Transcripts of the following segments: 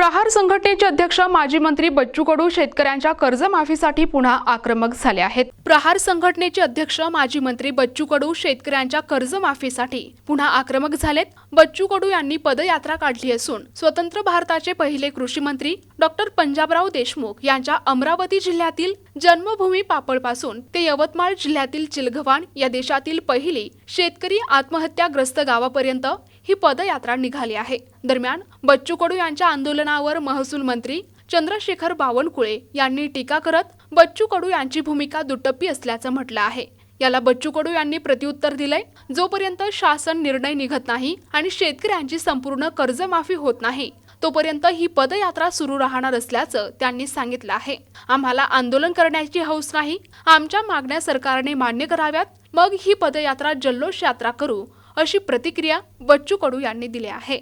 प्रहार संघटनेचे अध्यक्ष माजी मंत्री बच्चू कडू शेतकऱ्यांच्या कर्जमाफीसाठी पुन्हा आक्रमक झाले आहेत. प्रहार संघटनेचे अध्यक्ष माजी मंत्री बच्चू कडू शेतकऱ्यांच्या कर्जमाफीसाठी पुन्हा आक्रमक झालेत. बच्चू कडू यांनी पदयात्रा काढली असून स्वतंत्र भारताचे पहिले कृषी मंत्री डॉक्टर पंजाबराव देशमुख यांच्या अमरावती जिल्ह्यातील जन्मभूमी पापळपासून ते यवतमाळ जिल्ह्यातील चिलघवाण या देशातील पहिली शेतकरी आत्महत्याग्रस्त गावापर्यंत ही पदयात्रा निघाली आहे. दरम्यान बच्चू कडू यांच्या आंदोलनावर महसूल मंत्री चंद्रशेखर बावनकुळे यांनी टीका करत बच्चू कडू यांची भूमिका दुटप्पी असल्याचं म्हटलं आहे. याला बच्चू कडू यांनी प्रत्युत्तर दिलंय जोपर्यंत शासन निर्णय निघत नाही आणि शेतकऱ्यांची संपूर्ण कर्जमाफी होत नाही तोपर्यंत ही पदयात्रा सुरू राहणार असल्याचं त्यांनी सांगितलं आहे. आम्हाला आंदोलन करण्याची हौस नाही आमच्या मागण्या सरकारने मान्य कराव्यात मग ही पदयात्रा जल्लोष यात्रा करू अशी प्रतिक्रिया बच्चू कडू यांनी दिली आहे.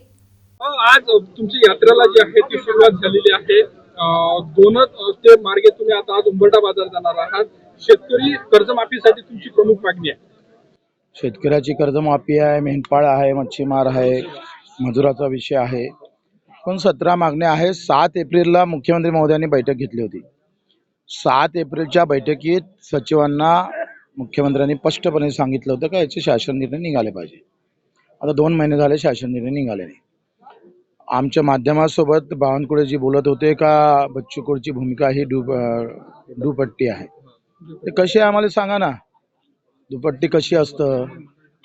आज तुमची यात्रेला जी आहे ती सुरुवात झालेली आहे. दोनच ते मार्गे तुम्ही आता आज उंबरठा बाजार जाणार आहात. शेतकरी कर्जमाफीसाठी तुमची प्रमुख मागणी आहे. शेतकऱ्याची कर्जमाफी आहे मेंढपाळ आहे मच्छीमार आहे मजुराचा विषय आहे. पण सतरा मागण्या आहे सात एप्रिलला मुख्यमंत्री महोदयांनी बैठक घेतली होती. सात एप्रिलच्या बैठकीत सचिवांना मुख्यमंत्र्यांनी स्पष्टपणे सांगितलं होतं का याचे शासन निर्णय निघाले पाहिजे. आता दोन महिने झाले शासन निर्णय निघाले नाही. आमच्या माध्यमासोबत बावनकुळेजी बोलत होते का बच्चूकुळची भूमिका ही डू दुपट्टी आहे. ते कशी आहे आम्हाला सांगा ना. दुपट्टी कशी असतं.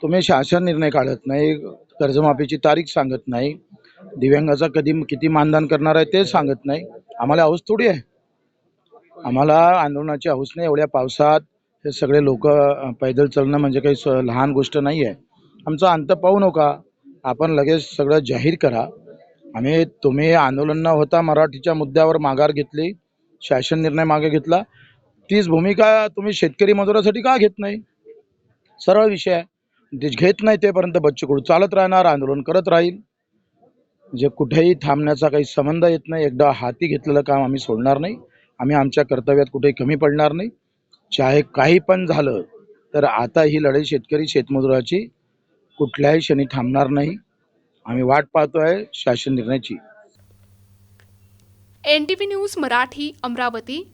तुम्ही शासन निर्णय काढत नाही कर्जमाफीची तारीख सांगत नाही दिव्यांगाचा कधी किती मानधन करणार आहे ते सांगत नाही. आम्हाला हौस थोडी आहे. आम्हाला आंदोलनाची हौस नाही. एवढ्या पावसात हे सगळे लोक पैदल चालणं म्हणजे काही लहान गोष्ट नाही आहे आमचा अंत पाहू नका. आपण लगेच सगळं जाहीर करा. आम्ही तुम्ही आंदोलन न होता मराठीच्या मुद्द्यावर माघार घेतली शासन निर्णय मागे घेतला. तीच भूमिका तुम्ही शेतकरी मजुरासाठी का घेत नाही? सरळ विषय आहे. ते घेत नाही तेपर्यंत बच्चूकडू चालत राहणार आंदोलन करत राहील. जे कुठेही थांबण्याचा काही संबंध येत नाही एकदा हाती घेतलेलं काम आम्ही सोडणार नाही. आम्ही आमच्या कर्तव्यात कुठेही कमी पडणार नाही. चाहे काही पण झालं तर आता ही लढाई शेतकरी शेतमजुराची कुठल्याही क्षणी थांबणार नाही. आम्ही वाट पाहतो आहे शासन निर्णयाची. N T news Marathi Amravati.